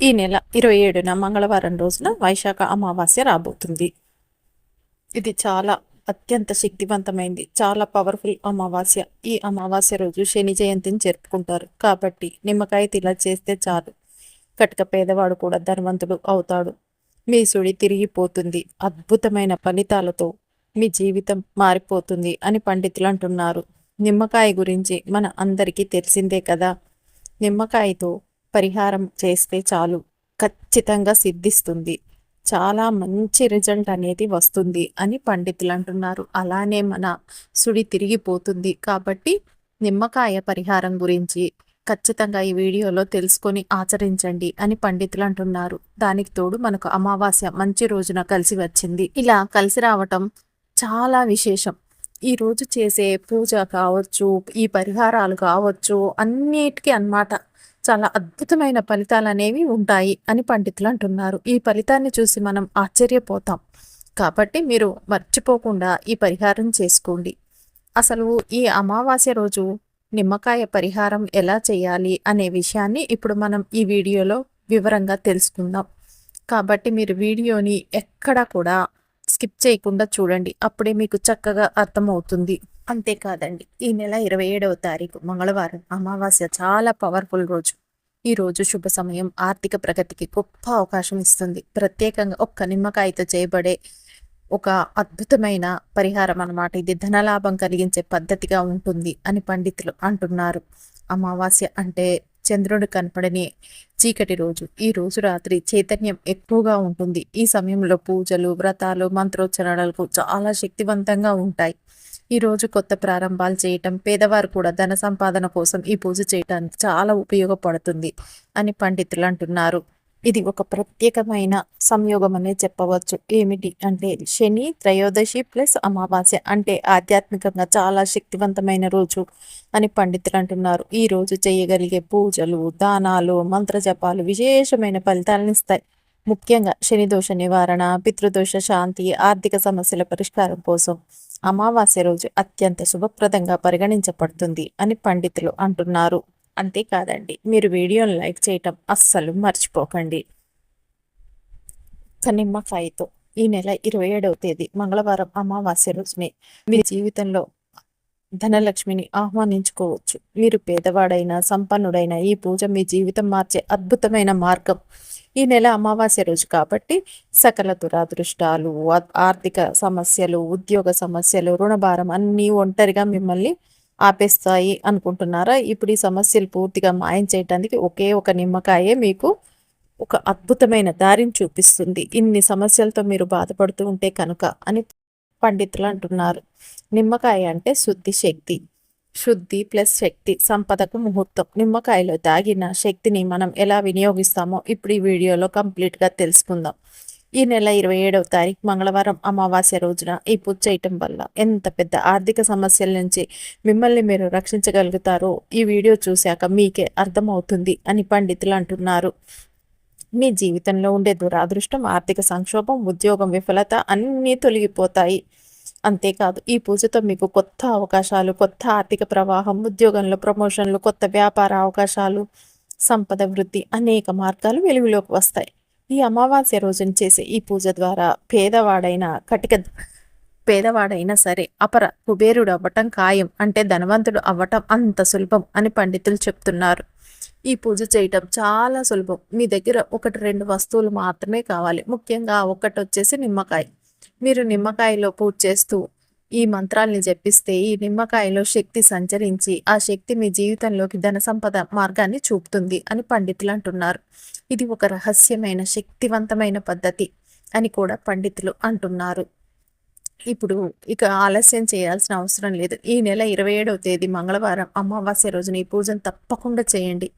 ఈ నెల ఇరవై ఏడున మంగళవారం రోజున వైశాఖ అమావాస్య రాబోతుంది. ఇది చాలా అత్యంత శక్తివంతమైంది. చాలా పవర్ఫుల్ అమావాస్య. ఈ అమావాస్య రోజు శని జయంతిని జరుపుకుంటారు. కాబట్టి నిమ్మకాయ తిలా చేస్తే చాలు. కటక పేదవాడు కూడా ధనవంతుడు అవుతాడు. మీ సుడి తిరిగిపోతుంది. అద్భుతమైన ఫలితాలతో మీ జీవితం మారిపోతుంది అని పండితులు అంటున్నారు. నిమ్మకాయ గురించి మన అందరికీ తెలిసిందే కదా. నిమ్మకాయతో పరిహారం చేస్తే చాలు. ఖచ్చితంగా సిద్ధిస్తుంది. చాలా మంచి రిజల్ట్ అనేది వస్తుంది అని పండితులు అంటున్నారు. అలానే మన సుడి తిరిగిపోతుంది. కాబట్టి నిమ్మకాయ పరిహారం గురించి ఖచ్చితంగా ఈ వీడియోలో తెలుసుకొని ఆచరించండి అని పండితులు అంటున్నారు. దానికి తోడు మనకు అమావాస్య మంచి రోజున కలిసి వచ్చింది. ఇలా కలిసి రావటం చాలా విశేషం. ఈ రోజు చేసే పూజ కావచ్చు ఈ పరిహారాలు కావచ్చు అన్నిటికీ అన్నమాట. చాలా అద్భుతమైన ఫలితాలు అనేవి ఉంటాయి అని పండితులు అంటున్నారు. ఈ ఫలితాన్ని చూసి మనం ఆశ్చర్యపోతాం. కాబట్టి మీరు మర్చిపోకుండా ఈ పరిహారం చేసుకోండి. అసలు ఈ అమావాస్య రోజు నిమ్మకాయ పరిహారం ఎలా చేయాలి అనే విషయాన్ని ఇప్పుడు మనం ఈ వీడియోలో వివరంగా తెలుసుకుందాం. కాబట్టి మీరు వీడియోని ఎక్కడా కూడా స్కిప్ చేయకుండా చూడండి. అప్పుడే మీకు చక్కగా అర్థమవుతుంది. అంతేకాదండి ఈ నెల ఇరవై ఏడవ తారీఖు మంగళవారం అమావాస్య చాలా పవర్ఫుల్ రోజు. ఈ రోజు శుభ సమయం ఆర్థిక ప్రగతికి గొప్ప అవకాశం ఇస్తుంది. ప్రత్యేకంగా ఒక్క నిమ్మకాయతో చేయబడే ఒక అద్భుతమైన పరిహారం అన్నమాట. ఇది ధనలాభం కలిగించే పద్ధతిగా ఉంటుంది అని పండితులు అంటున్నారు. అమావాస్య అంటే చంద్రుడు కనపడని చీకటి రోజు. ఈ రోజు రాత్రి చైతన్యం ఎక్కువగా ఉంటుంది. ఈ సమయంలో పూజలు వ్రతాలు మంత్రోచ్చరణలకు చాలా శక్తివంతంగా ఉంటాయి. ఈరోజు కొత్త ప్రారంభాలు చేయటం పేదవారు కూడా ధన సంపాదన కోసం ఈ పూజ చేయటానికి చాలా ఉపయోగపడుతుంది అని పండితులు అంటున్నారు. ఇది ఒక ప్రత్యేకమైన సంయోగం అనే చెప్పవచ్చు. ఏమిటి అంటే శని త్రయోదశి ప్లస్ అమావాస్య అంటే ఆధ్యాత్మికంగా చాలా శక్తివంతమైన రోజు అని పండితులు అంటున్నారు. ఈ రోజు చేయగలిగే పూజలు దానాలు మంత్రజపాలు విశేషమైన ఫలితాలను ఇస్తాయి. ముఖ్యంగా శనిదోష నివారణ పితృదోష శాంతి ఆర్థిక సమస్యల పరిష్కారం కోసం అమావాస్య రోజు అత్యంత శుభప్రదంగా పరిగణించబడుతుంది అని పండితులు అంటున్నారు. అంతేకాదండి మీరు వీడియోను లైక్ చేయటం అస్సలు మర్చిపోకండి. నిమ్మకాయతో ఈ నెల ఇరవై ఏడవ తేదీ మంగళవారం అమావాస్య రోజునే మీ జీవితంలో ధనలక్ష్మిని ఆహ్వానించుకోవచ్చు. మీరు పేదవాడైనా సంపన్నుడైన ఈ పూజ మీ జీవితం మార్చే అద్భుతమైన మార్గం. ఈ నెల అమావాస్య రోజు కాబట్టి సకల దురాదృష్టాలు ఆర్థిక సమస్యలు ఉద్యోగ సమస్యలు రుణభారం అన్నీ ఒంటరిగా మిమ్మల్ని ఆపేస్తాయి అనుకుంటున్నారా? ఇప్పుడు ఈ సమస్యలు పూర్తిగా మాయం చేయడానికి ఒకే ఒక నిమ్మకాయే మీకు ఒక అద్భుతమైన దారిని చూపిస్తుంది. ఇన్ని సమస్యలతో మీరు బాధపడుతూ ఉంటే కనుక అని పండితులు అంటున్నారు. నిమ్మకాయ అంటే శుద్ధి శక్తి. శుద్ధి ప్లస్ శక్తి సంపదకు ముహూర్తం నిమ్మకాయలో దాగిన శక్తిని మనం ఎలా వినియోగిస్తామో ఇప్పుడు ఈ వీడియోలో కంప్లీట్గా తెలుసుకుందాం. ఈ నెల ఇరవై ఏడవ తారీఖు మంగళవారం అమావాస్య రోజున ఈ పూజ చేయటం వల్ల ఎంత పెద్ద ఆర్థిక సమస్యల నుంచి మిమ్మల్ని మీరు రక్షించగలుగుతారో ఈ వీడియో చూశాక మీకే అర్థమవుతుంది అని పండితులు అంటున్నారు. మీ జీవితంలో ఉండే దురాదృష్టం ఆర్థిక సంక్షోభం ఉద్యోగం విఫలత అన్నీ తొలగిపోతాయి. అంతేకాదు ఈ పూజతో మీకు కొత్త అవకాశాలు కొత్త ఆర్థిక ప్రవాహం ఉద్యోగంలో ప్రమోషన్లు కొత్త వ్యాపార అవకాశాలు సంపద వృద్ధి అనేక మార్గాలు వెలుగులోకి వస్తాయి. ఈ అమావాస్య రోజున చేసే ఈ పూజ ద్వారా పేదవాడైన కటిక పేదవాడైనా సరే అపర కుబేరుడు అవ్వటం ఖాయం అంటే ధనవంతుడు అవ్వటం అంత సులభం అని పండితులు చెప్తున్నారు. ఈ పూజ చేయటం చాలా సులభం. మీ దగ్గర ఒకటి రెండు వస్తువులు మాత్రమే కావాలి. ముఖ్యంగా ఒకటి వచ్చేసి నిమ్మకాయ. మీరు నిమ్మకాయలో పూజ చేస్తూ ఈ మంత్రాల్ని జపిస్తే ఈ నిమ్మకాయలో శక్తి సంచరించి ఆ శక్తి మీ జీవితంలోకి ధన సంపద మార్గాన్ని చూపుతుంది అని పండితులు అంటున్నారు. ఇది ఒక రహస్యమైన శక్తివంతమైన పద్ధతి అని కూడా పండితులు అంటున్నారు. ఇప్పుడు ఇక ఆలస్యం చేయాల్సిన అవసరం లేదు. ఈ నెల ఇరవై ఏడవ తేదీ మంగళవారం అమావాస్య రోజున ఈ పూజను తప్పకుండా చేయండి.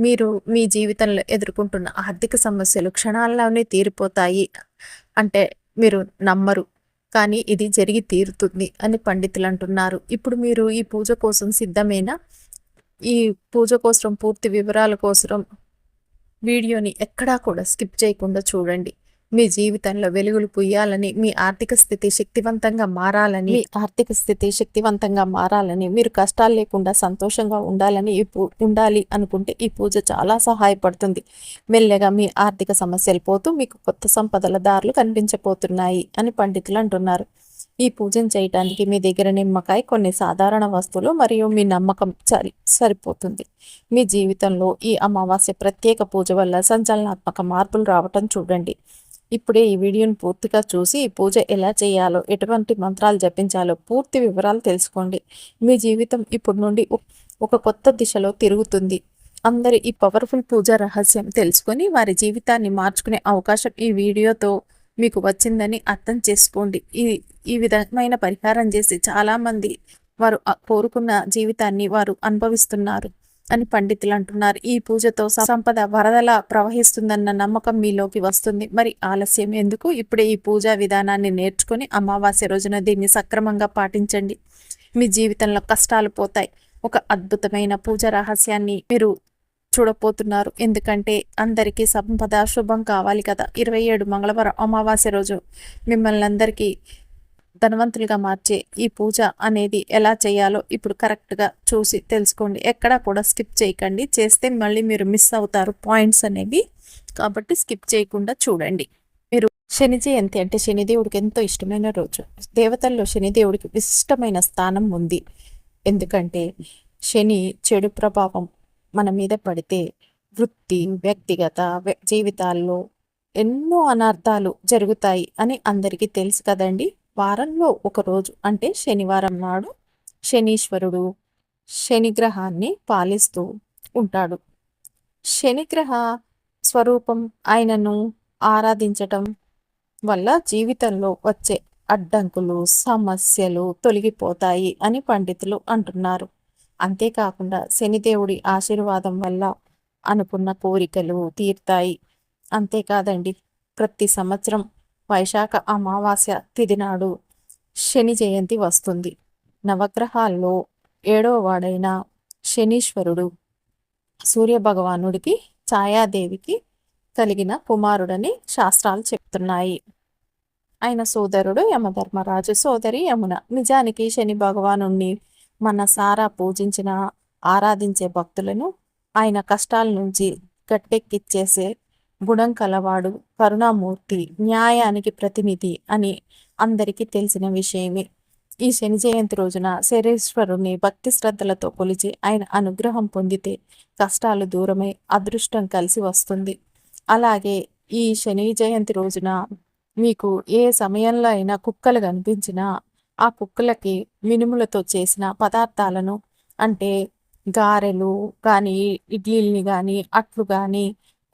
మీరు మీ జీవితంలో ఎదుర్కొంటున్న ఆర్థిక సమస్యలు క్షణాల్లోనే తీరిపోతాయి. అంటే మీరు నమ్మరు. కానీ ఇది జరిగి తీరుతుంది అని పండితులు అంటున్నారు ఇప్పుడు మీరు ఈ పూజ కోసం సిద్ధమైన? ఈ పూజ కోసం పూర్తి వివరాల కోసం వీడియోని ఎక్కడా కూడా స్కిప్ చేయకుండా చూడండి. మీ జీవితంలో వెలుగులు పుయ్యాలని మీ ఆర్థిక స్థితి శక్తివంతంగా మారాలని మీ ఆర్థిక స్థితి శక్తివంతంగా మారాలని మీరు కష్టాలు లేకుండా సంతోషంగా ఉండాలని ఈ ఉండాలి అనుకుంటే ఈ పూజ చాలా సహాయపడుతుంది. మెల్లగా మీ ఆర్థిక సమస్యలు పోతూ మీకు కొత్త సంపదల దారులు కనిపించబోతున్నాయి అని పండితులు అంటున్నారు. ఈ పూజను చేయటానికి మీ దగ్గర నిమ్మకాయ కొన్ని సాధారణ వస్తువులు మరియు మీ నమ్మకం సరి సరిపోతుంది. మీ జీవితంలో ఈ అమావాస్య ప్రత్యేక పూజ వల్ల సంచలనాత్మక మార్పులు రావటం చూడండి. ఇప్పుడే ఈ వీడియోను పూర్తిగా చూసి పూజ ఎలా చేయాలో ఎటువంటి మంత్రాలు జపించాలో పూర్తి వివరాలు తెలుసుకోండి. మీ జీవితం ఇప్పుడు నుండి ఒక కొత్త దిశలో తిరుగుతుంది. అందరి ఈ పవర్ఫుల్ పూజ రహస్యం తెలుసుకొని వారి జీవితాన్ని మార్చుకునే అవకాశం ఈ వీడియోతో మీకు వచ్చిందని అర్థం చేసుకోండి. ఈ ఈ విధమైన పరిహారం చేసి చాలామంది వారు కోరుకున్న జీవితాన్ని వారు అనుభవిస్తున్నారు. అని పండితులు అంటున్నారు. ఈ పూజతో సంపద వరదల ప్రవహిస్తుందన్న నమ్మకం మీలోకి వస్తుంది. మరి ఆలస్యం ఎందుకు? ఇప్పుడే ఈ పూజా విధానాన్ని నేర్చుకుని అమావాస్య రోజున దీన్ని సక్రమంగా పాటించండి. మీ జీవితంలో కష్టాలు పోతాయి. ఒక అద్భుతమైన పూజ రహస్యాన్ని మీరు చూడపోతున్నారు ఎందుకంటే అందరికీ సంపద శుభం కావాలి కదా. ఇరవై ఏడు మంగళవారం అమావాస్య రోజు మిమ్మల్ని అందరికీ ధనవంతులుగా మార్చే ఈ పూజ అనేది ఎలా చేయాలో ఇప్పుడు కరెక్ట్గా చూసి తెలుసుకోండి. ఎక్కడా కూడా స్కిప్ చేయకండి. చేస్తే మళ్ళీ మీరు మిస్ అవుతారు పాయింట్స్ అనేవి. కాబట్టి స్కిప్ చేయకుండా చూడండి. మీరు శని జయంతి అంటే శనిదేవుడికి ఎంతో ఇష్టమైన రోజు. దేవతల్లో శనిదేవుడికి విశిష్టమైన స్థానం ఉంది. ఎందుకంటే శని చెడు ప్రభావం మన మీద పడితే వృత్తి వ్యక్తిగత జీవితాల్లో ఎన్నో అనర్థాలు జరుగుతాయి అని అందరికీ తెలుసు కదండి. వారంలో ఒకరోజు అంటే శనివారం నాడు శనీశ్వరుడు శనిగ్రహాన్ని పాలిస్తూ ఉంటాడు. శనిగ్రహ స్వరూపం ఆయనను ఆరాధించటం వల్ల జీవితంలో వచ్చే అడ్డంకులు సమస్యలు తొలగిపోతాయి అని పండితులు అంటున్నారు. అంతేకాకుండా శనిదేవుడి ఆశీర్వాదం వల్ల అనుకున్న కోరికలు తీరుతాయి. అంతేకాదండి ప్రతి సంవత్సరం వైశాఖ అమావాస్య తిదినాడు శని జయంతి వస్తుంది. నవగ్రహాల్లో ఏడవ వాడైన శనీశ్వరుడు సూర్యభగవానుడికి ఛాయాదేవికి కలిగిన కుమారుడని శాస్త్రాలు చెప్తున్నాయి. ఆయన సోదరుడు యమధర్మరాజు సోదరి యమున. నిజానికి శని భగవాను మన సారా పూజించిన ఆరాధించే భక్తులను ఆయన కష్టాల నుంచి గట్టెక్కిచ్చేసే గుణం కలవాడు కరుణామూర్తి న్యాయానికి ప్రతినిధి అని అందరికీ తెలిసిన విషయమే. ఈ శని జయంతి రోజున శరీశ్వరుని భక్తి శ్రద్ధలతో కొలిచి ఆయన అనుగ్రహం పొందితే కష్టాలు దూరమై అదృష్టం కలిసి వస్తుంది. అలాగే ఈ శని జయంతి రోజున మీకు ఏ సమయంలో అయినా కుక్కలు కనిపించినా ఆ కుక్కలకి మినుములతో చేసిన పదార్థాలను అంటే గారెలు కానీ ఇడ్లీల్ని కానీ అట్లు కానీ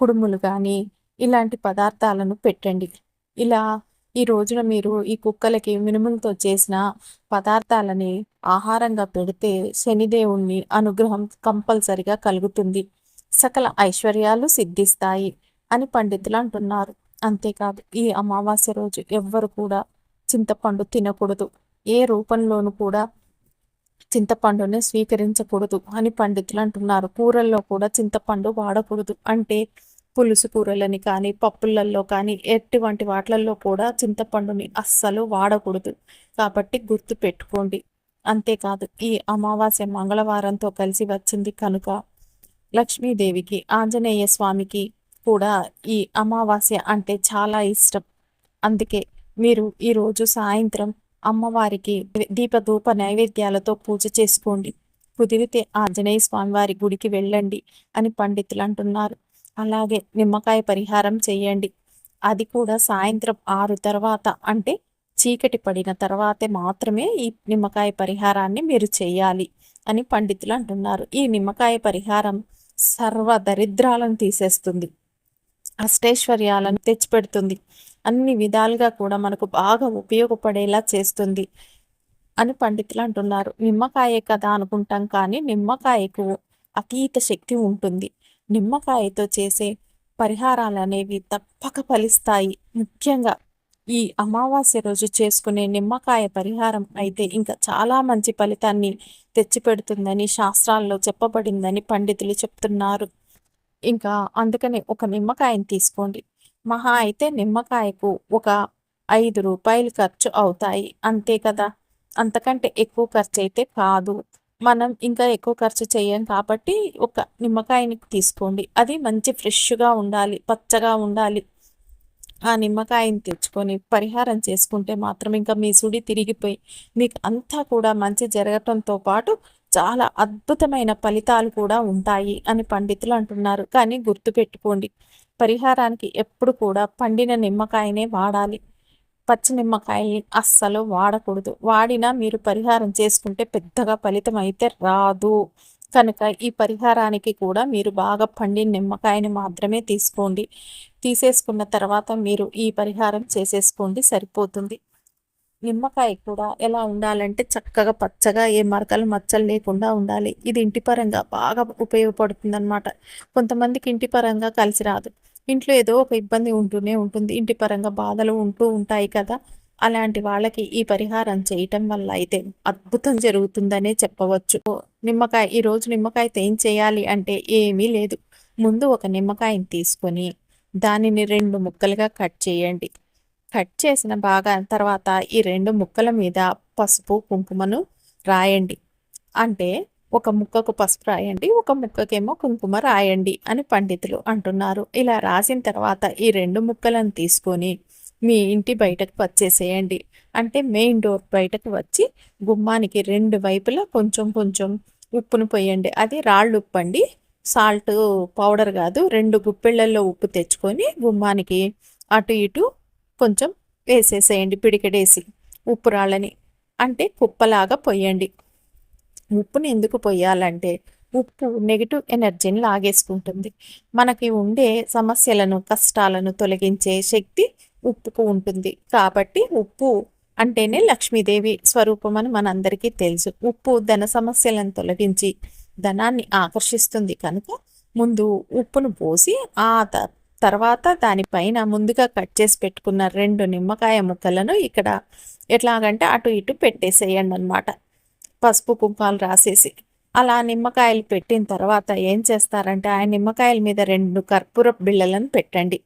కుడుములు కానీ ఇలాంటి పదార్థాలను పెట్టండి. ఇలా ఈ రోజున మీరు ఈ కుక్కలకి మినుములతో చేసిన పదార్థాలని ఆహారంగా పెడితే శనిదేవుణ్ణి అనుగ్రహం కంపల్సరిగా కలుగుతుంది. సకల ఐశ్వర్యాలు సిద్ధిస్తాయి అని పండితులు అంటున్నారు. అంతేకాదు ఈ అమావాస్య రోజు ఎవ్వరు కూడా చింతపండు తినకూడదు. ఏ రూపంలోనూ కూడా చింతపండుని స్వీకరించకూడదు అని పండితులు అంటున్నారు. కూరల్లో కూడా చింతపండు వాడకూడదు. అంటే పులుసు కూరలని కానీ పప్పులలో కానీ ఎటువంటి వాటిలలో కూడా చింతపండుని అస్సలు వాడకూడదు. కాబట్టి గుర్తు పెట్టుకోండి. అంతేకాదు ఈ అమావాస్య మంగళవారంతో కలిసి వచ్చింది కనుక లక్ష్మీదేవికి ఆంజనేయ స్వామికి కూడా ఈ అమావాస్య అంటే చాలా ఇష్టం. అందుకే మీరు ఈరోజు సాయంత్రం అమ్మవారికి దీపధూప నైవేద్యాలతో పూజ చేసుకోండి. కుదిరితే ఆంజనేయ స్వామివారి గుడికి వెళ్ళండి అని పండితులు అంటున్నారు. అలాగే నిమ్మకాయ పరిహారం చేయండి. అది కూడా సాయంత్రం ఆరు తర్వాత అంటే చీకటి పడిన తర్వాతే మాత్రమే ఈ నిమ్మకాయ పరిహారాన్ని మీరు చేయాలి అని పండితులు అంటున్నారు. ఈ నిమ్మకాయ పరిహారం సర్వ దరిద్రాలను తీసేస్తుంది అష్టైశ్వర్యాలను తెచ్చిపెడుతుంది అన్ని విధాలుగా కూడా మనకు బాగా ఉపయోగపడేలా చేస్తుంది అని పండితులు అంటున్నారు. నిమ్మకాయ కదా అనుకుంటాం కానీ నిమ్మకాయకు అతీత శక్తి ఉంటుంది. నిమ్మకాయతో చేసే పరిహారాలు అనేవి తప్పక ఫలిస్తాయి ముఖ్యంగా ఈ అమావాస్య రోజు చేసుకునే నిమ్మకాయ పరిహారం అయితే ఇంకా చాలా మంచి ఫలితాన్ని తెచ్చిపెడుతుందని శాస్త్రాల్లో చెప్పబడిందని పండితులు చెప్తున్నారు. ఇంకా అందుకనే ఒక నిమ్మకాయని తీసుకోండి. మహా అయితే నిమ్మకాయకు ఒక ఐదు రూపాయలు ఖర్చు అవుతాయి. అంతే కదా? అంతకంటే ఎక్కువ ఖర్చు అయితే కాదు. మనం ఇంకా ఎక్కువ ఖర్చు చేయం కాబట్టి ఒక నిమ్మకాయని తీసుకోండి. అది మంచి ఫ్రెష్గా ఉండాలి పచ్చగా ఉండాలి. ఆ నిమ్మకాయని తెచ్చుకొని పరిహారం చేసుకుంటే మాత్రం ఇంకా మీ సుడి తిరిగిపోయి మీకు అంతా కూడా మంచి జరగటంతో పాటు చాలా అద్భుతమైన ఫలితాలు కూడా ఉంటాయి అని పండితులు అంటున్నారు. కానీ గుర్తుపెట్టుకోండి పరిహారానికి ఎప్పుడు కూడా పండిన నిమ్మకాయనే వాడాలి. పచ్చి నిమ్మకాయల్ని అస్సలు వాడకూడదు. వాడినా మీరు పరిహారం చేసుకుంటే పెద్దగా ఫలితం అయితే రాదు. కనుక ఈ పరిహారానికి కూడా మీరు బాగా పండిన నిమ్మకాయని మాత్రమే తీసుకోండి. తీసేసుకున్న తర్వాత మీరు ఈ పరిహారం చేసేసుకోండి సరిపోతుంది. నిమ్మకాయ కూడా ఎలా ఉండాలంటే చక్కగా పచ్చగా ఏ మరకలు మచ్చలు లేకుండా ఉండాలి. ఇది ఇంటి పరంగా బాగా ఉపయోగపడుతుంది అనమాట కొంతమందికి ఇంటి పరంగా కలిసి రాదు. ఇంట్లో ఏదో ఒక ఇబ్బంది ఉంటూనే ఉంటుంది. ఇంటి పరంగా బాధలు ఉంటూ ఉంటాయి కదా. అలాంటి వాళ్ళకి ఈ పరిహారం చేయటం వల్ల అయితే అద్భుతం జరుగుతుందనే చెప్పవచ్చు. నిమ్మకాయ ఈరోజు నిమ్మకాయతో ఏం చేయాలి అంటే ఏమీ లేదు. ముందు ఒక నిమ్మకాయని తీసుకొని దానిని రెండు ముక్కలుగా కట్ చేయండి. కట్ చేసిన బాగా తర్వాత ఈ రెండు ముక్కల మీద పసుపు కుంకుమను రాయండి. అంటే ఒక ముక్కకు పసుపు రాయండి ఒక ముక్కకేమో కుంకుమ రాయండి అని పండితులు అంటున్నారు. ఇలా రాసిన తర్వాత ఈ రెండు ముక్కలను తీసుకొని మీ ఇంటి బయటకు వచ్చేసేయండి. అంటే మెయిన్ డోర్ బయటకు వచ్చి గుమ్మానికి రెండు వైపులా కొంచెం కొంచెం ఉప్పును పోయండి. అది రాళ్ళు ఉప్పు అండి సాల్ట్ పౌడర్ కాదు రెండు గుప్పెళ్ళల్లో ఉప్పు తెచ్చుకొని గుమ్మానికి అటు ఇటు కొంచెం వేసేసేయండి పిడికెడేసి ఉప్పు రాళ్ళని. అంటే కుప్పలాగా పోయండి. ఉప్పుని ఎందుకు పోయాలంటే ఉప్పు నెగిటివ్ ఎనర్జీని లాగేసుకుంటుంది. మనకి ఉండే సమస్యలను కష్టాలను తొలగించే శక్తి ఉప్పుకు ఉంటుంది. కాబట్టి ఉప్పు అంటేనే లక్ష్మీదేవి స్వరూపం అని మనందరికీ తెలుసు. ఉప్పు ధన సమస్యలను తొలగించి ధనాన్ని ఆకర్షిస్తుంది కనుక ముందు ఉప్పును పోసి ఆ తర్వాత దానిపైన ముందుగా కట్ చేసి పెట్టుకున్న రెండు నిమ్మకాయ ముక్కలను ఇక్కడ ఎట్లాగంటే అటు ఇటు పెట్టేసేయండి అనమాట పసుపు కుంకాలు రాసేసి అలా నిమ్మకాయలు పెట్టిన తర్వాత ఏం చేస్తారంటే ఆ నిమ్మకాయల మీద రెండు కర్పూర బిళ్ళలను పెట్టండి.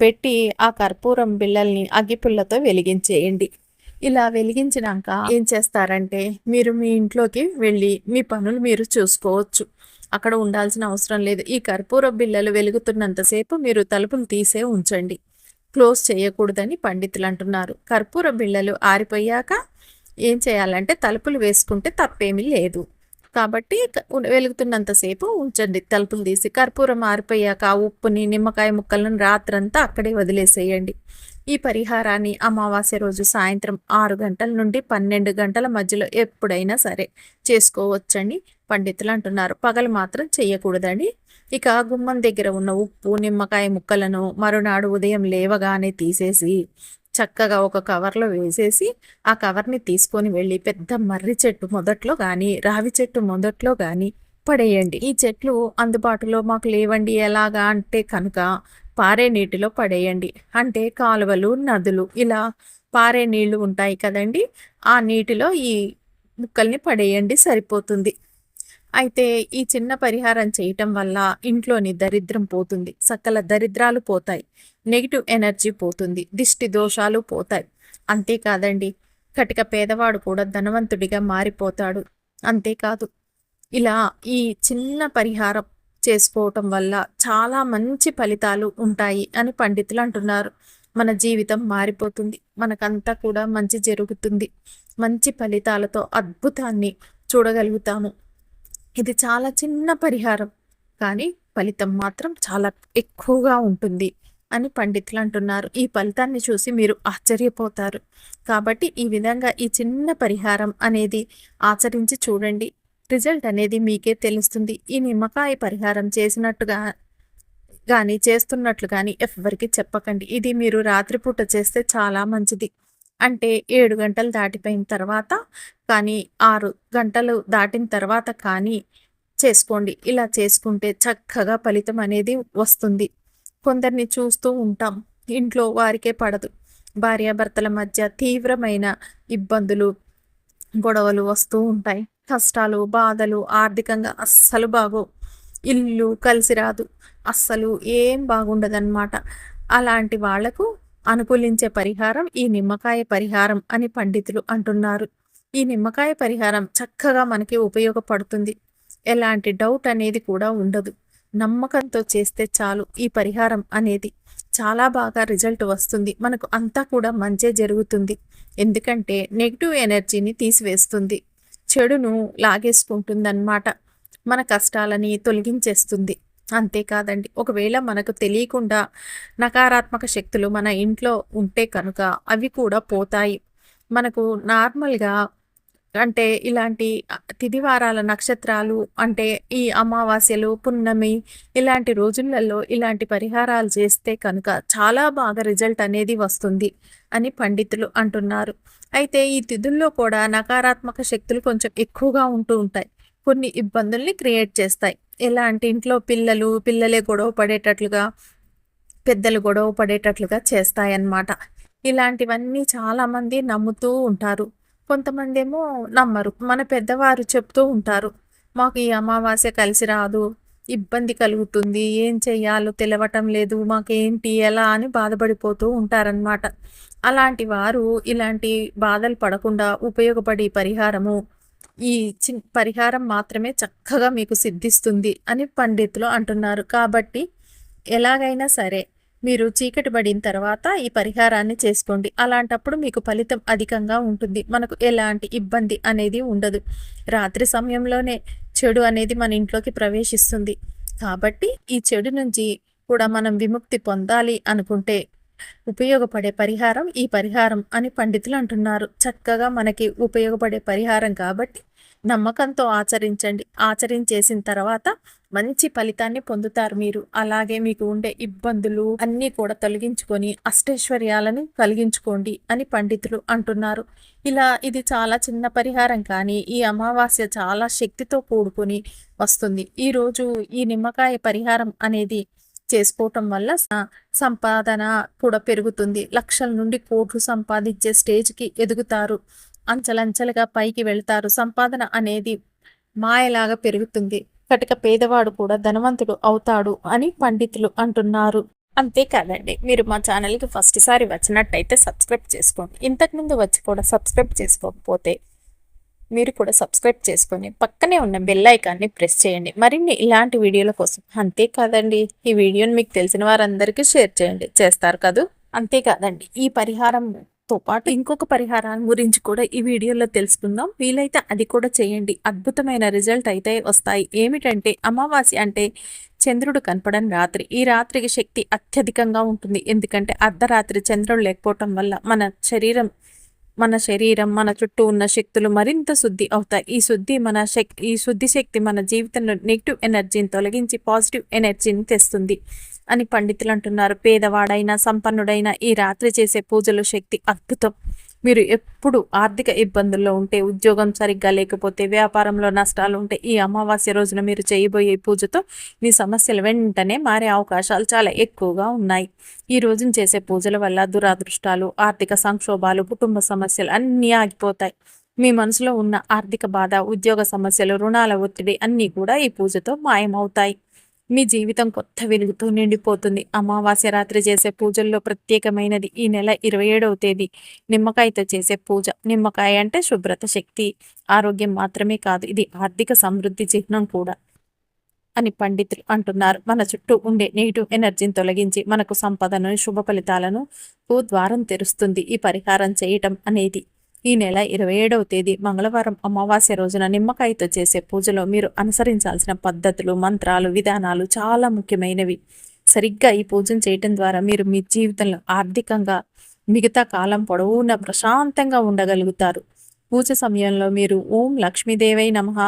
పెట్టి ఆ కర్పూరం బిళ్ళల్ని అగ్గిపుల్లతో వెలిగించేయండి. ఇలా వెలిగించినాక ఏం చేస్తారంటే మీరు మీ ఇంట్లోకి వెళ్ళి మీ పనులు మీరు చూసుకోవచ్చు. అక్కడ ఉండాల్సిన అవసరం లేదు. ఈ కర్పూర బిళ్ళలు వెలుగుతున్నంతసేపు మీరు తలుపులు తీసే ఉంచండి. క్లోజ్ చేయకూడదని పండితులు అంటున్నారు. కర్పూర బిళ్ళలు ఆరిపోయాక ఏం చేయాలంటే తలుపులు వేసుకుంటే తప్పేమీ లేదు. కాబట్టి వెలుగుతున్నంతసేపు ఉంచండి. తలుపులు తీసి కర్పూరం ఆరిపోయాక ఉప్పుని నిమ్మకాయ ముక్కలను రాత్రంతా అక్కడే వదిలేసేయండి. ఈ పరిహారాన్ని అమావాస్య రోజు సాయంత్రం ఆరు గంటల నుండి పన్నెండు గంటల మధ్యలో ఎప్పుడైనా సరే చేసుకోవచ్చండి పండితులు అంటున్నారు. పగలు మాత్రం చేయకూడదండి ఇక గుమ్మం దగ్గర ఉన్న ఉప్పు నిమ్మకాయ ముక్కలను మరునాడు ఉదయం లేవగానే తీసేసి చక్కగా ఒక కవర్లో వేసేసి ఆ కవర్ని తీసుకొని వెళ్ళి పెద్ద మర్రి చెట్టు మొదట్లో కానీ రావి చెట్టు మొదట్లో కానీ పడేయండి. ఈ చెట్లు అందుబాటులో మాకు లేవండి ఎలాగా అంటే కనుక పారే నీటిలో పడేయండి. అంటే కాలువలు నదులు ఇలా పారే నీళ్ళు ఉంటాయి కదండి ఆ నీటిలో ఈ ముక్కల్ని పడేయండి సరిపోతుంది. అయితే ఈ చిన్న పరిహారం చేయటం వల్ల ఇంట్లోని దరిద్రం పోతుంది. సకల దరిద్రాలు పోతాయి. నెగిటివ్ ఎనర్జీ పోతుంది. దిష్టి దోషాలు పోతాయి. అంతేకాదండి. కటిక పేదవాడు కూడా ధనవంతుడిగా మారిపోతాడు. అంతేకాదు. ఇలా ఈ చిన్న పరిహారం చేసుకోవటం వల్ల చాలా మంచి ఫలితాలు ఉంటాయి అని పండితులు అంటున్నారు. మన జీవితం మారిపోతుంది. మనకంతా కూడా మంచి జరుగుతుంది. మంచి ఫలితాలతో అద్భుతాన్ని చూడగలుగుతాము. ఇది చాలా చిన్న పరిహారం. కానీ ఫలితం మాత్రం చాలా ఎక్కువగా ఉంటుంది అని పండితులు అంటున్నారు. ఈ ఫలితాన్ని చూసి మీరు ఆశ్చర్యపోతారు. కాబట్టి ఈ విధంగా ఈ చిన్న పరిహారం అనేది ఆచరించి చూడండి. రిజల్ట్ అనేది మీకే తెలుస్తుంది. ఈ నిమ్మకాయ పరిహారం చేసినట్టుగా కానీ చేస్తున్నట్లు కానీ ఎవరికి చెప్పకండి. ఇది మీరు రాత్రిపూట చేస్తే చాలా మంచిది. అంటే ఏడు గంటలు దాటిపోయిన తర్వాత కానీ ఆరు గంటలు దాటిన తర్వాత కానీ చేసుకోండి. ఇలా చేసుకుంటే చక్కగా ఫలితం అనేది వస్తుంది. కొందరిని చూస్తూ ఉంటాం. ఇంట్లో వారికే పడదు. భార్యాభర్తల మధ్య తీవ్రమైన ఇబ్బందులు గొడవలు వస్తూ ఉంటాయి. కష్టాలు బాధలు ఆర్థికంగా అస్సలు బాగో ఇల్లు కలిసి రాదు. అస్సలు ఏం బాగుండదన్నమాట. అలాంటి వాళ్ళకు అనుకూలించే పరిహారం ఈ నిమ్మకాయ పరిహారం అని పండితులు అంటున్నారు. ఈ నిమ్మకాయ పరిహారం చక్కగా మనకి ఉపయోగపడుతుంది. ఎలాంటి డౌట్ అనేది కూడా ఉండదు. నమ్మకంతో చేస్తే చాలు ఈ పరిహారం అనేది. చాలా బాగా రిజల్ట్ వస్తుంది. మనకు అంతా కూడా మంచే జరుగుతుంది. ఎందుకంటే నెగిటివ్ ఎనర్జీని తీసివేస్తుంది. చెడును లాగేసుకుంటుందన్నమాట. మన కష్టాలని తొలగించేస్తుంది. అంతేకాదండి ఒకవేళ మనకు తెలియకుండా నకారాత్మక శక్తులు మన ఇంట్లో ఉంటే కనుక అవి కూడా పోతాయి. మనకు నార్మల్గా అంటే ఇలాంటి తిదివారాల నక్షత్రాలు అంటే ఈ అమావాస్యలు పున్నమి ఇలాంటి రోజులలో ఇలాంటి పరిహారాలు చేస్తే కనుక చాలా బాగా రిజల్ట్ అనేది వస్తుంది అని పండితులు అంటున్నారు. అయితే ఈ తిథుల్లో కూడా నకారాత్మక శక్తులు కొంచెం ఎక్కువగా ఉంటూ ఉంటాయి. కొన్ని ఇబ్బందుల్ని క్రియేట్ చేస్తాయి. ఎలాంటి ఇంట్లో పిల్లలు పిల్లలే గొడవ పడేటట్లుగా పెద్దలు గొడవ పడేటట్లుగా చేస్తాయన్నమాట. ఇలాంటివన్నీ చాలామంది నమ్ముతూ ఉంటారు. కొంతమంది ఏమో నమ్మరు. మన పెద్దవారు చెప్తూ ఉంటారు. మాకు ఈ అమావాస్య కలిసి రాదు ఇబ్బంది కలుగుతుంది ఏం చెయ్యాలో తెలవటం లేదు మాకేంటి ఎలా అని బాధపడిపోతూ ఉంటారనమాట అలాంటి వారు ఇలాంటి బాధలు పడకుండా ఉపయోగపడే పరిహారము ఈ చి పరిహారం మాత్రమే చక్కగా మీకు సిద్ధిస్తుంది అని పండితులు అంటున్నారు. కాబట్టి ఎలాగైనా సరే మీరు చీకటి పడిన తర్వాత ఈ పరిహారాన్ని చేసుకోండి. అలాంటప్పుడు మీకు ఫలితం అధికంగా ఉంటుంది. మనకు ఎలాంటి ఇబ్బంది అనేది ఉండదు. రాత్రి సమయంలోనే చెడు అనేది మన ఇంట్లోకి ప్రవేశిస్తుంది. కాబట్టి ఈ చెడు నుంచి కూడా మనం విముక్తి పొందాలి అనుకుంటే ఉపయోగపడే పరిహారం ఈ పరిహారం అని పండితులు అంటున్నారు. చక్కగా మనకి ఉపయోగపడే పరిహారం కాబట్టి నమ్మకంతో ఆచరించండి. ఆచరించేసిన తర్వాత మంచి ఫలితాన్ని పొందుతారు మీరు. అలాగే మీకు ఉండే ఇబ్బందులు అన్నీ కూడా తొలగించుకొని అష్టైశ్వర్యాలను కలిగించుకోండి అని పండితులు అంటున్నారు. ఇలా ఇది చాలా చిన్న పరిహారం కానీ ఈ అమావాస్య చాలా శక్తితో కూడుకొని వస్తుంది. ఈరోజు ఈ నిమ్మకాయ పరిహారం అనేది చేసుకోవటం వల్ల సంపాదన కూడా పెరుగుతుంది. లక్షల నుండి కోట్లు సంపాదించే స్టేజ్కి ఎదుగుతారు. అంచలంచలుగా పైకి వెళ్తారు. సంపాదన అనేది మాయలాగా పెరుగుతుంది. కటిక పేదవాడు కూడా ధనవంతుడు అవుతాడు అని పండితులు అంటున్నారు. అంతేకాదండి మీరు మా ఛానల్కి ఫస్ట్ సారి వచ్చినట్టయితే సబ్స్క్రైబ్ చేసుకోండి. ఇంతకుముందు వచ్చి కూడా సబ్స్క్రైబ్ చేసుకోకపోతే మీరు కూడా సబ్స్క్రైబ్ చేసుకొని పక్కనే ఉన్న బెల్ ఐకాన్ని ప్రెస్ చేయండి. మరిన్ని ఇలాంటి వీడియోల కోసం అంతేకాదండి ఈ వీడియోని మీకు తెలిసిన వారందరికీ షేర్ చేయండి. చేస్తారు కదూ? అంతేకాదండి ఈ పరిహారం తో పాటు ఇంకొక పరిహారాన్ని గురించి కూడా ఈ వీడియోలో తెలుసుకుందాం. వీలైతే అది కూడా చేయండి. అద్భుతమైన రిజల్ట్ అయితే వస్తాయి. ఏమిటంటే అమావాస్య అంటే చంద్రుడు కనపడని రాత్రి. ఈ రాత్రికి శక్తి అత్యధికంగా ఉంటుంది. ఎందుకంటే అర్ధరాత్రి చంద్రుడు లేకపోవటం వల్ల మన శరీరం మన శరీరం మన చుట్టూ ఉన్న శక్తులు మరింత శుద్ధి అవుతాయి. ఈ శుద్ధి మన శక్తి ఈ శుద్ధి శక్తి మన జీవితంలో నెగిటివ్ ఎనర్జీని తొలగించి పాజిటివ్ ఎనర్జీని తెస్తుంది. అని పండితులు అంటున్నారు. పేదవాడైనా సంపన్నుడైనా ఈ రాత్రి చేసే పూజలు శక్తి అద్భుతం. మీరు ఎప్పుడు ఆర్థిక ఇబ్బందుల్లో ఉంటే ఉద్యోగం సరిగ్గా లేకపోతే వ్యాపారంలో నష్టాలు ఉంటే ఈ అమావాస్య రోజున మీరు చేయబోయే పూజతో మీ సమస్యలు వెంటనే మారే అవకాశాలు చాలా ఎక్కువగా ఉన్నాయి. ఈ రోజున చేసే పూజల వల్ల దురాదృష్టాలు ఆర్థిక సంక్షోభాలు కుటుంబ సమస్యలు అన్నీ ఆగిపోతాయి. మీ మనసులో ఉన్న ఆర్థిక బాధ ఉద్యోగ సమస్యలు రుణాల ఒత్తిడి అన్నీ కూడా ఈ పూజతో మాయమవుతాయి. మీ జీవితం కొత్త వెలుగుతో నిండిపోతుంది. అమావాస్య రాత్రి చేసే పూజల్లో ప్రత్యేకమైనది ఈ నెల ఇరవై ఏడవ తేదీ. నిమ్మకాయతో చేసే పూజ. నిమ్మకాయ అంటే శుభ్రత శక్తి. ఆరోగ్యం మాత్రమే కాదు ఇది ఆర్థిక సమృద్ధి చిహ్నం కూడా అని పండితులు అంటున్నారు. మన చుట్టూ ఉండే నెగిటివ్ ఎనర్జీని తొలగించి మనకు సంపదను శుభ ఫలితాలను ద్వారం తెరుస్తుంది. ఈ పరిహారం చేయటం అనేది ఈ నెల ఇరవై ఏడవ తేదీ మంగళవారం అమావాస్య రోజున నిమ్మకాయతో చేసే పూజలో మీరు అనుసరించాల్సిన పద్ధతులు మంత్రాలు విధానాలు చాలా ముఖ్యమైనవి. సరిగ్గా ఈ పూజను చేయటం ద్వారా మీరు మీ జీవితంలో ఆర్థికంగా మిగతా కాలం పొడవునా ప్రశాంతంగా ఉండగలుగుతారు. పూజ సమయంలో మీరు ఓం లక్ష్మీదేవై నమః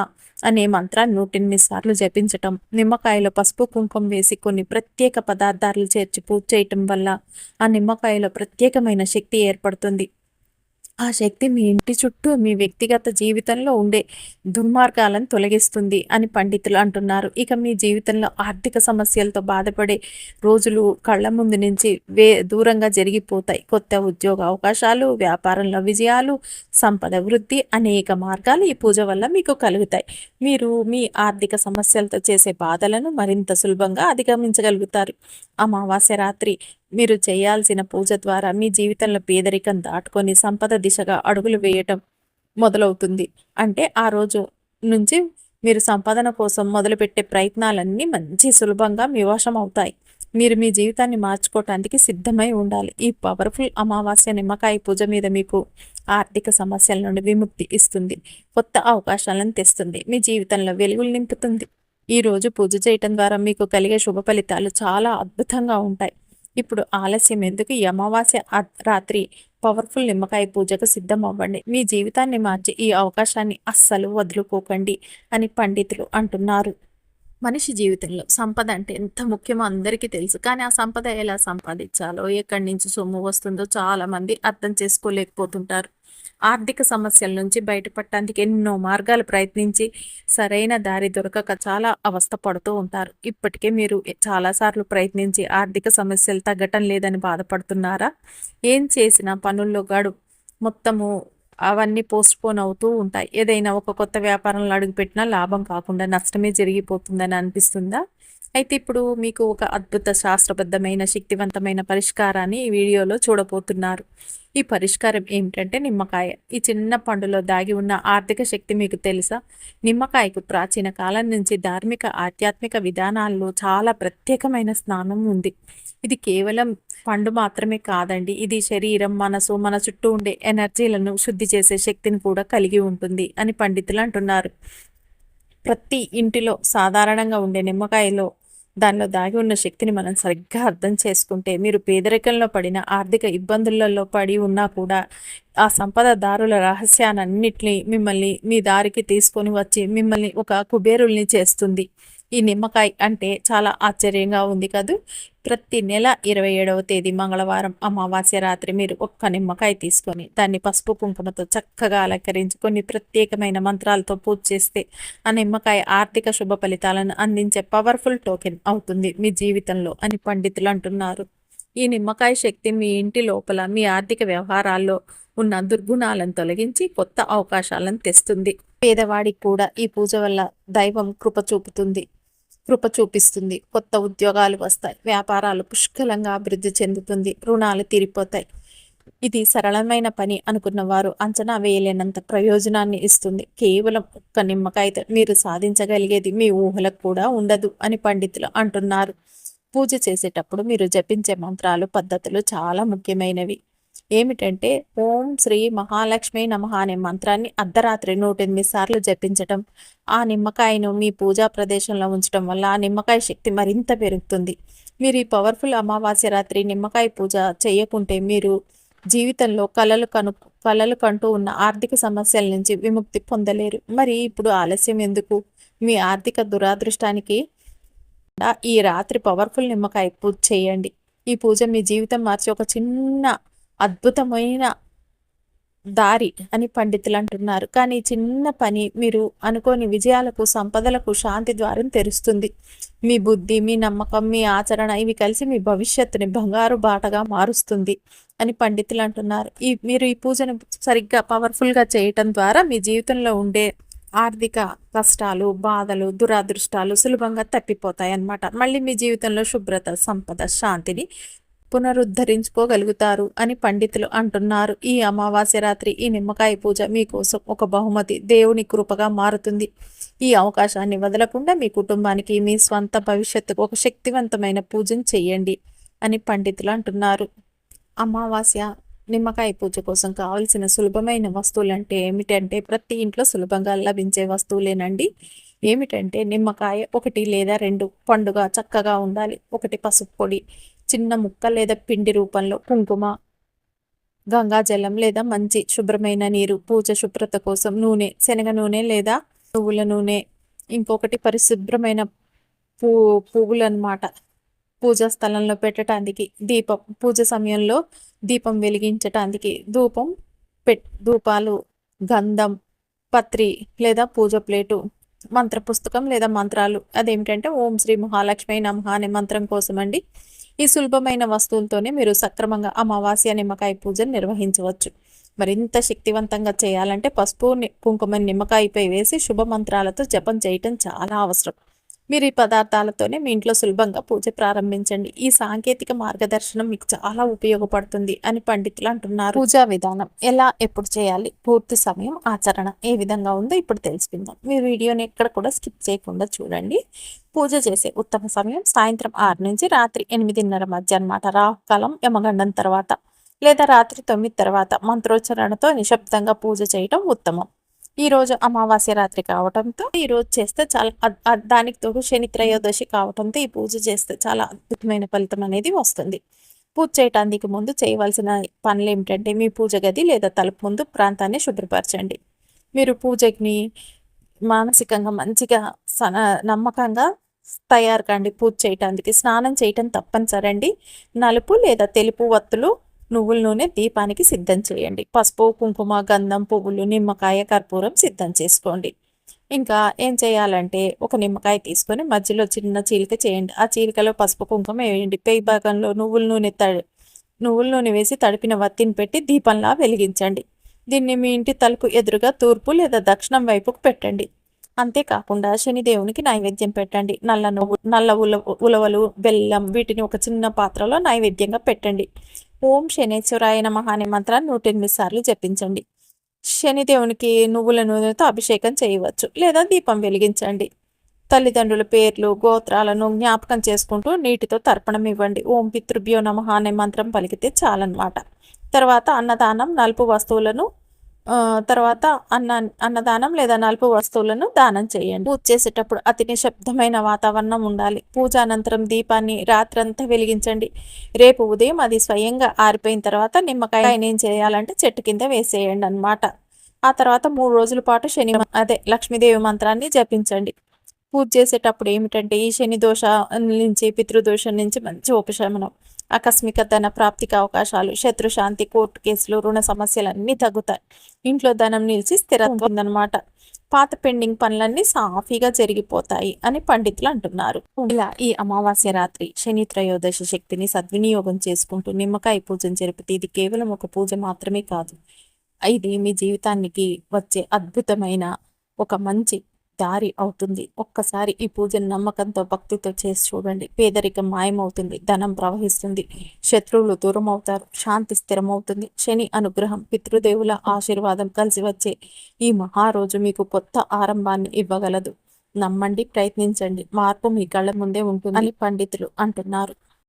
అనే మంత్రాన్ని నూటెనిమిది సార్లు జపించటం నిమ్మకాయలో పసుపు కుంకుమ వేసి కొన్ని ప్రత్యేక పదార్థాలు చేర్చి పూజ చేయటం వల్ల ఆ నిమ్మకాయలో ప్రత్యేకమైన శక్తి ఏర్పడుతుంది. ఆ శక్తి మీ ఇంటి చుట్టూ మీ వ్యక్తిగత జీవితంలో ఉండే దుర్మార్గాలను తొలగిస్తుంది అని పండితులు అంటున్నారు. ఇక మీ జీవితంలో ఆర్థిక సమస్యలతో బాధపడే రోజులు కళ్ళ ముందు నుంచి వే దూరంగా జరిగిపోతాయి. కొత్త ఉద్యోగ అవకాశాలు వ్యాపారంలో విజయాలు సంపద వృద్ధి అనేక మార్గాలు ఈ పూజ వల్ల మీకు కలుగుతాయి. మీరు మీ ఆర్థిక సమస్యలతో చేసే బాధలను మరింత సులభంగా అధిగమించగలుగుతారు. అమావాస్య రాత్రి మీరు చేయాల్సిన పూజ ద్వారా మీ జీవితంలో పేదరికం దాటుకొని సంపద దిశగా అడుగులు వేయటం మొదలవుతుంది. అంటే ఆ రోజు నుంచి మీరు సంపాదన కోసం మొదలుపెట్టే ప్రయత్నాలన్నీ మంచి సులభంగా మీ వశం అవుతాయి మీరు మీ జీవితాన్ని మార్చుకోవటానికి సిద్ధమై ఉండాలి. ఈ పవర్ఫుల్ అమావాస్య నిమ్మకాయ పూజ మీద మీకు ఆర్థిక సమస్యల నుండి విముక్తి ఇస్తుంది. కొత్త అవకాశాలను తెస్తుంది. మీ జీవితంలో వెలుగులు నింపుతుంది. ఈ రోజు పూజ చేయటం ద్వారా మీకు కలిగే శుభ ఫలితాలు చాలా అద్భుతంగా ఉంటాయి. ఇప్పుడు ఆలస్యం ఎందుకు? ఈ అమావాస్య రాత్రి పవర్ఫుల్ నిమ్మకాయ పూజకు సిద్ధం అవ్వండి మీ జీవితాన్ని మార్చి ఈ అవకాశాన్ని అస్సలు వదులుకోకండి అని పండితులు అంటున్నారు. మనిషి జీవితంలో సంపద అంటే ఎంత ముఖ్యమో అందరికీ తెలుసు. కానీ ఆ సంపద ఎలా సంపాదించాలో ఎక్కడి నుంచి సొమ్ము వస్తుందో చాలామంది అర్థం చేసుకోలేకపోతుంటారు. ఆర్థిక సమస్యల నుంచి బయటపడటానికి ఎన్నో మార్గాలు ప్రయత్నించి సరైన దారి దొరకక చాలా అవస్థ పడుతూ ఉంటారు. ఇప్పటికే మీరు చాలాసార్లు ప్రయత్నించి ఆర్థిక సమస్యలు తగ్గటం లేదని బాధపడుతున్నారా? ఏం చేసినా పనుల్లో గడు మొత్తము అవన్నీ పోస్ట్పోన్ అవుతూ ఉంటాయి. ఏదైనా ఒక కొత్త వ్యాపారంలో అడుగుపెట్టినా లాభం కాకుండా నష్టమే జరిగిపోతుందని అనిపిస్తుందా? అయితే ఇప్పుడు మీకు ఒక అద్భుత శాస్త్రబద్ధమైన శక్తివంతమైన పరిష్కారాన్ని ఈ వీడియోలో చూడబోతున్నారు. ఈ పరిష్కారం ఏమిటంటే నిమ్మకాయ. ఈ చిన్న పండులో దాగి ఉన్న ఆర్థిక శక్తి మీకు తెలుసా? నిమ్మకాయకు ప్రాచీన కాలం నుంచి ధార్మిక ఆధ్యాత్మిక విధానాల్లో చాలా ప్రత్యేకమైన స్నానం ఉంది. ఇది కేవలం పండు మాత్రమే కాదండి. ఇది శరీరం మనసు మన చుట్టూ ఉండే ఎనర్జీలను శుద్ధి చేసే శక్తిని కూడా కలిగి ఉంటుంది అని పండితులు అంటున్నారు. ప్రతి ఇంటిలో సాధారణంగా ఉండే నిమ్మకాయలో దానిలో దాగి ఉన్న శక్తిని మనం సరిగ్గా అర్థం చేసుకుంటే మీరు పేదరికంలో పడిన ఆర్థిక ఇబ్బందులలో పడి ఉన్నా కూడా ఆ సంపద దారుల రహస్యాన్నింటినీ మిమ్మల్ని మీ దారికి తీసుకొని వచ్చి మిమ్మల్ని ఒక కుబేరుల్ని చేస్తుంది. ఈ నిమ్మకాయ అంటే చాలా ఆశ్చర్యంగా ఉంది కదూ. ప్రతి నెల ఇరవై ఏడవ తేదీ మంగళవారం అమావాస్య రాత్రి మీరు ఒక్క నిమ్మకాయ తీసుకొని దాన్ని పసుపు కుంకుమతో చక్కగా అలంకరించి కొన్ని ప్రత్యేకమైన మంత్రాలతో పూజ చేస్తే ఆ నిమ్మకాయ ఆర్థిక శుభ ఫలితాలను అందించే పవర్ఫుల్ టోకెన్ అవుతుంది మీ జీవితంలో అని పండితులు అంటున్నారు. ఈ నిమ్మకాయ శక్తి మీ ఇంటి లోపల మీ ఆర్థిక వ్యవహారాల్లో ఉన్న దుర్గుణాలను తొలగించి కొత్త అవకాశాలను తెస్తుంది. పేదవాడికి కూడా ఈ పూజ వల్ల దైవం కృప చూపుతుంది. కృప చూపిస్తుంది. కొత్త ఉద్యోగాలు వస్తాయి. వ్యాపారాలు పుష్కలంగా అభివృద్ధి చెందుతుంది. రుణాలు తీరిపోతాయి. ఇది సరళమైన పని అనుకున్న వారు అంచనా వేయలేనంత ప్రయోజనాన్ని ఇస్తుంది. కేవలం ఒక్క నిమ్మకాయతో మీరు సాధించగలిగేది మీ ఊహలకు కూడా ఉండదు అని పండితులు అంటున్నారు. పూజ చేసేటప్పుడు మీరు జపించే మంత్రాలు పద్ధతులు చాలా ముఖ్యమైనవి. ఏమిటంటే ఓం శ్రీ మహాలక్ష్మి నమ అనే మంత్రాన్ని అర్ధరాత్రి నూట ఎనిమిది సార్లు జపించటం ఆ నిమ్మకాయను మీ పూజా ప్రదేశంలో ఉంచడం వల్ల ఆ నిమ్మకాయ శక్తి మరింత పెరుగుతుంది. మీరు ఈ పవర్ఫుల్ అమావాస్య రాత్రి నిమ్మకాయ పూజ చేయకుంటే మీరు జీవితంలో కళలు కను కళలు కంటూ ఉన్న ఆర్థిక సమస్యల నుంచి విముక్తి పొందలేరు. మరి ఇప్పుడు ఆలస్యం ఎందుకు? మీ ఆర్థిక దురాదృష్టానికి ఈ రాత్రి పవర్ఫుల్ నిమ్మకాయ పూజ చేయండి. ఈ పూజ మీ జీవితం మార్చి ఒక చిన్న అద్భుతమైన దారి అని పండితులు అంటున్నారు. కానీ చిన్న పని మీరు అనుకోని విజయాలకు సంపదలకు శాంతి ద్వారం తెరుస్తుంది. మీ బుద్ధి మీ నమ్మకం మీ ఆచరణ ఇవి కలిసి మీ భవిష్యత్తుని బంగారు బాటగా మారుస్తుంది అని పండితులు అంటున్నారు. ఈ మీరు ఈ పూజను సరిగ్గా పవర్ఫుల్గా చేయటం ద్వారా మీ జీవితంలో ఉండే ఆర్థిక కష్టాలు బాధలు దురాదృష్టాలు సులభంగా తప్పిపోతాయి అన్నమాట మళ్ళీ మీ జీవితంలో శుభ్రత సంపద శాంతిని పునరుద్ధరించుకోగలుగుతారు అని పండితులు అంటున్నారు. ఈ అమావాస్య రాత్రి ఈ నిమ్మకాయ పూజ మీకోసం ఒక బహుమతి దేవుని కృపగా మారుతుంది. ఈ అవకాశాన్ని వదలకుండా మీ కుటుంబానికి మీ స్వంత భవిష్యత్తుకు ఒక శక్తివంతమైన పూజను చేయండి అని పండితులు అంటున్నారు. అమావాస్య నిమ్మకాయ పూజ కోసం కావలసిన సులభమైన వస్తువులు అంటే ఏమిటంటే ప్రతి ఇంట్లో సులభంగా లభించే వస్తువులేనండి. ఏమిటంటే నిమ్మకాయ ఒకటి లేదా రెండు పండుగ చక్కగా ఉండాలి. ఒకటి పసుపు పొడి చిన్న ముక్క లేదా పిండి రూపంలో కుంకుమ గంగాజలం లేదా మంచి శుభ్రమైన నీరు పూజ శుభ్రత కోసం నూనె శనగ నూనె లేదా నువ్వుల నూనె. ఇంకొకటి పరిశుభ్రమైన పూ పువ్వులు అనమాట పూజా స్థలంలో పెట్టడానికి దీపం పూజ సమయంలో దీపం వెలిగించటానికి ధూపం పెట్ ధూపాలు గంధం పత్రి లేదా పూజ ప్లేటు మంత్ర పుస్తకం లేదా మంత్రాలు. అదేమిటంటే ఓం శ్రీ మహాలక్ష్మి నమః అనే మంత్రం కోసం అండి ఈ సులభమైన వస్తువులతోనే మీరు సక్రమంగా అమావాస్య నిమ్మకాయ పూజను నిర్వహించవచ్చు. మరింత శక్తివంతంగా చేయాలంటే పసుపు కుంకుమ నిమ్మకాయపై వేసి శుభ మంత్రాలతో జపం చేయటం చాలా అవసరం. మీరు ఈ పదార్థాలతోనే మీ ఇంట్లో సులభంగా పూజ ప్రారంభించండి. ఈ సాంకేతిక మార్గదర్శనం మీకు చాలా ఉపయోగపడుతుంది అని పండితులు అంటున్నారు. పూజా విధానం ఎలా ఎప్పుడు చేయాలి పూర్తి సమయం ఆచరణ ఏ విధంగా ఉందో ఇప్పుడు తెలుసుకుందాం. మీ వీడియోని ఎక్కడ కూడా స్కిప్ చేయకుండా చూడండి. పూజ చేసే ఉత్తమ సమయం సాయంత్రం ఆరు నుంచి రాత్రి ఎనిమిదిన్నర మధ్య అనమాట రాహుకాలం యమగండం తర్వాత లేదా రాత్రి తొమ్మిది తర్వాత మంత్రోచ్చరణతో నిశ్శబ్దంగా పూజ చేయటం ఉత్తమం. ఈ రోజు అమావాస్య రాత్రి కావటంతో ఈ రోజు చేస్తే చాలా దానికి తోడు శని త్రయోదశి కావటంతో ఈ పూజ చేస్తే చాలా అద్భుతమైన ఫలితం అనేది వస్తుంది. పూజ చేయటానికి ముందు చేయవలసిన పనులు ఏమిటంటే మీ పూజ గది లేదా తలుపు ముందు ప్రాంతాన్ని శుభ్రపరచండి. మీరు పూజకి మానసికంగా మంచిగా నమ్మకంగా తయారు కండి. పూజ చేయటానికి స్నానం చేయటం తప్పనిసరండి. నలుపు లేదా తెలుపు వత్తులు నువ్వుల నూనె దీపానికి సిద్ధం చేయండి. పసుపు కుంకుమ గంధం పువ్వులు నిమ్మకాయ కర్పూరం సిద్ధం చేసుకోండి. ఇంకా ఏం చేయాలంటే ఒక నిమ్మకాయ తీసుకొని మధ్యలో చిన్న చీలిక చేయండి. ఆ చీలికలో పసుపు కుంకుమ వేయండి. పెయి భాగంలో నువ్వుల నూనె తడి నువ్వుల నూనె వేసి తడిపిన వత్తిని పెట్టి దీపంలా వెలిగించండి. దీన్ని మీ ఇంటి తలుపు ఎదురుగా తూర్పు లేదా దక్షిణం వైపుకు పెట్టండి. అంతేకాకుండా శనిదేవునికి నైవేద్యం పెట్టండి. నల్ల నువ్వు నల్ల ఉల ఉలవలు బెల్లం వీటిని ఒక చిన్న పాత్రలో నైవేద్యంగా పెట్టండి. ఓం శనేశ్వరాయ నమ అనే మంత్రాన్ని నూట ఎనిమిది సార్లు జపించండి. శనిదేవునికి నువ్వుల నూనెతో అభిషేకం చేయవచ్చు లేదా దీపం వెలిగించండి. తల్లిదండ్రుల పేర్లు గోత్రాలను జ్ఞాపకం చేసుకుంటూ నీటితో తర్పణం ఇవ్వండి. ఓం పితృభ్యో నమ అనే మంత్రం పలికితే చాలన్నమాట. తర్వాత అన్నదానం నలుపు వస్తువులను తర్వాత అన్న అన్నదానం లేదా నలుపు వస్తువులను దానం చేయండి. పూజ చేసేటప్పుడు అతి నిశ్శబ్దమైన వాతావరణం ఉండాలి. పూజ అనంతరం దీపాన్ని రాత్రంతా వెలిగించండి. రేపు ఉదయం అది స్వయంగా ఆరిపోయిన తర్వాత నిమ్మకాయ ఏం చేయాలంటే చెట్టు కింద వేసేయండి అనమాట ఆ తర్వాత మూడు రోజుల పాటు శని అదే లక్ష్మీదేవి మంత్రాన్ని జపించండి. పూజ చేసేటప్పుడు ఏమిటంటే ఈ శని దోష నుంచి పితృదోషం నుంచి మంచి ఉపశమనం. ఆకస్మిక ధన ప్రాప్తికి అవకాశాలు శత్రుశాంతి కోర్టు కేసులు రుణ సమస్యలన్నీ తగ్గుతాయి. ఇంట్లో ధనం నిలిచి స్థిరత్వం అనమాట పాత పెండింగ్ పనులన్నీ సాఫీగా జరిగిపోతాయి అని పండితులు అంటున్నారు. ఇలా ఈ అమావాస్య రాత్రి శని త్రయోదశ శక్తిని సద్వినియోగం చేసుకుంటూ నిమ్మకాయ పూజను జరిపితే ఇది కేవలం ఒక పూజ మాత్రమే కాదు. ఇది మీ జీవితానికి వచ్చే అద్భుతమైన ఒక మంచి దారి అవుతుంది. ఒక్కసారి ఈ పూజను నమ్మకంతో భక్తితో చేసి చూడండి. పేదరికం మాయమవుతుంది. ధనం ప్రవహిస్తుంది. శత్రువులు దూరం అవుతారు శాంతి స్థిరమవుతుంది. శని అనుగ్రహం పితృదేవుల ఆశీర్వాదం కలిసి వచ్చే ఈ మహారోజు మీకు కొత్త ఆరంభాన్ని ఇవ్వగలదు. నమ్మండి ప్రయత్నించండి. మార్పు మీ కళ్ళ ముందే ఉంటుందని పండితులు అంటున్నారు.